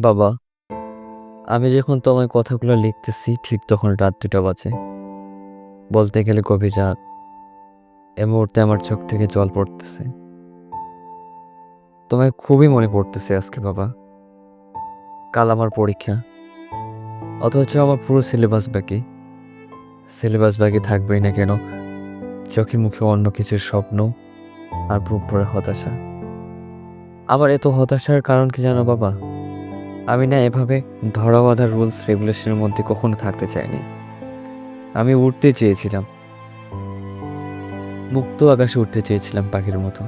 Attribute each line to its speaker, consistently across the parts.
Speaker 1: বাবা, আমি যখন তোমায় কথাগুলো লিখতেছি, ঠিক তখন রাত দুটা বাজে। বলতে গেলে গভীর রাত। এ মুহূর্তে আমার চোখ থেকে জল পড়তেছে। তোমায় খুবই মনে পড়তেছে আজকে, বাবা। কাল আমার পরীক্ষা। অথচ আমার পুরো সিলেবাস বাকি। সিলেবাস বাকি থাকবেই না কেন? চোখে মুখে অন্য কিছুর স্বপ্ন আর বুক ভরে হতাশা। আমার এত হতাশার কারণ কি জানো, বাবা? আমি না এভাবে ধরা বাঁধা রুলস রেগুলেশনের মধ্যে কখনো থাকতে চাইনি। আমি উঠতে চেয়েছিলাম। মুক্ত আকাশে উঠতে চেয়েছিলাম পাখির মতো।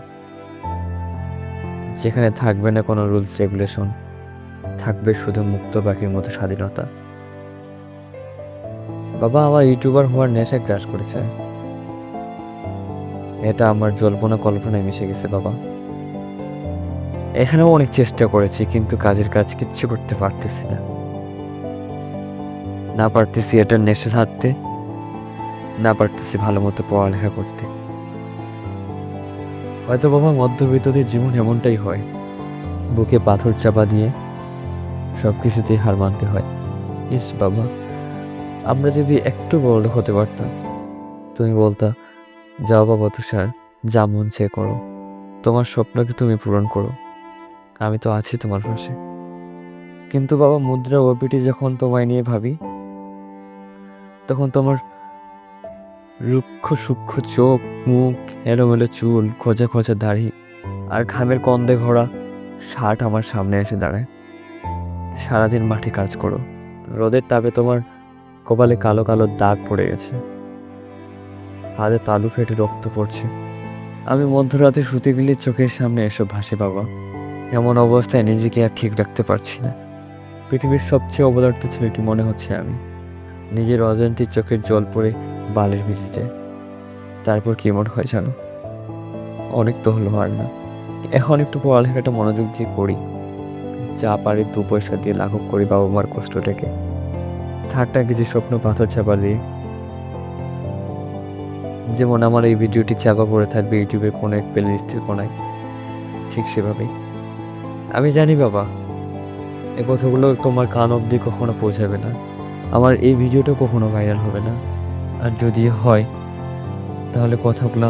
Speaker 1: যেখানে থাকবে না কোনো রুলস রেগুলেশন থাকবে শুধু মুক্ত পাখির মতো স্বাধীনতা। বাবা, আমার ইউটিউবার হওয়ার নেশা গ্রাস করেছে। এটা আমার জল্পনা কল্পনায় মিশে গেছে, বাবা। এখানেও অনেক চেষ্টা করেছি, কিন্তু কাজের কাজ কিচ্ছু করতে পারতেছি না। না পারতেছি এটা নেশে থাকতে না পারতেছি ভালো মতো পড়ালেখা করতে। হয়তো বাবা মধ্যবিত্তদের জীবন এমনটাই হয়, বুকে পাথর চাপা দিয়ে সব কিছুতেই হার মানতে হয়। ইস বাবা, আমরা যদি একটু বড় হতে পারতাম, তুমি বলতা, যাও বাবা তুষার যা মন চেয়ে করো। তোমার স্বপ্নকে তুমি পূরণ করো। আমি তো আছি তোমার পাশে। কিন্তু বাবা, মুদ্রা ওপিটি যখন তোমায় নিয়ে ভাবি, তখন তোমার রুক্ষ, সূক্ষ্ম চোখ, মুখ, এলোমেলো চুল, খোঁজা খোঁজা দাড়ি আর ঘামের কন্দে ভরা শার্ট আমার সামনে এসে দাঁড়ায়। সারাদিন মাঠে কাজ করো। রোদের তাপে তোমার কপালে কালো কালো দাগ পড়ে গেছে। হাতে তালু ফেটে রক্ত পড়ছে। আমি মধ্যরাতে শুতে গেলে চোখের সামনে এসব ভাসে বাবা। এমন অবস্থায় নিজেকে আর ঠিক রাখতে পারছি না। পৃথিবীর সবচেয়ে অবদার্থ ছেলেটি মনে হচ্ছে আমি। নিজের অজান্তির চোখের জল পড়ে বালের ভিজিতে। তারপর কি মনে হয় জানো? অনেক তো হলো আর না। এখন একটু পড়ালেখাটা মনোযোগ দিয়ে করি। যা পারি দু পয়সা দিয়ে লাঘব করি বাবা মার কষ্টটাকে। থাক না কিছু স্বপ্ন পাথর চাপা দিয়ে। যেমন আমার এই ভিডিওটি চাপা পড়ে থাকবে ইউটিউবের কোনো এক প্লে লিস্টের কোনায়। ঠিক সেভাবেই। আমি জানি বাবা, এই কথাগুলো তোমার কান অবধি কখনো পৌঁছাবে না। আমার এই ভিডিওটা কখনো ভাইরাল হবে না। আর যদি হয়, তাহলে কথাগুলো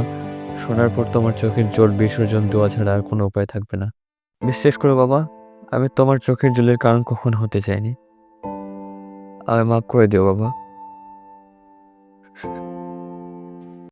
Speaker 1: শোনার পর তোমার চোখের জল বিসর্জন দেওয়া ছাড়া আর কোনো উপায় থাকবে না। বিশ্বাস করো বাবা, আমি তোমার চোখের জলের কারণ কখনো হতে চাইনি। আমায় মাফ করে দিও বাবা।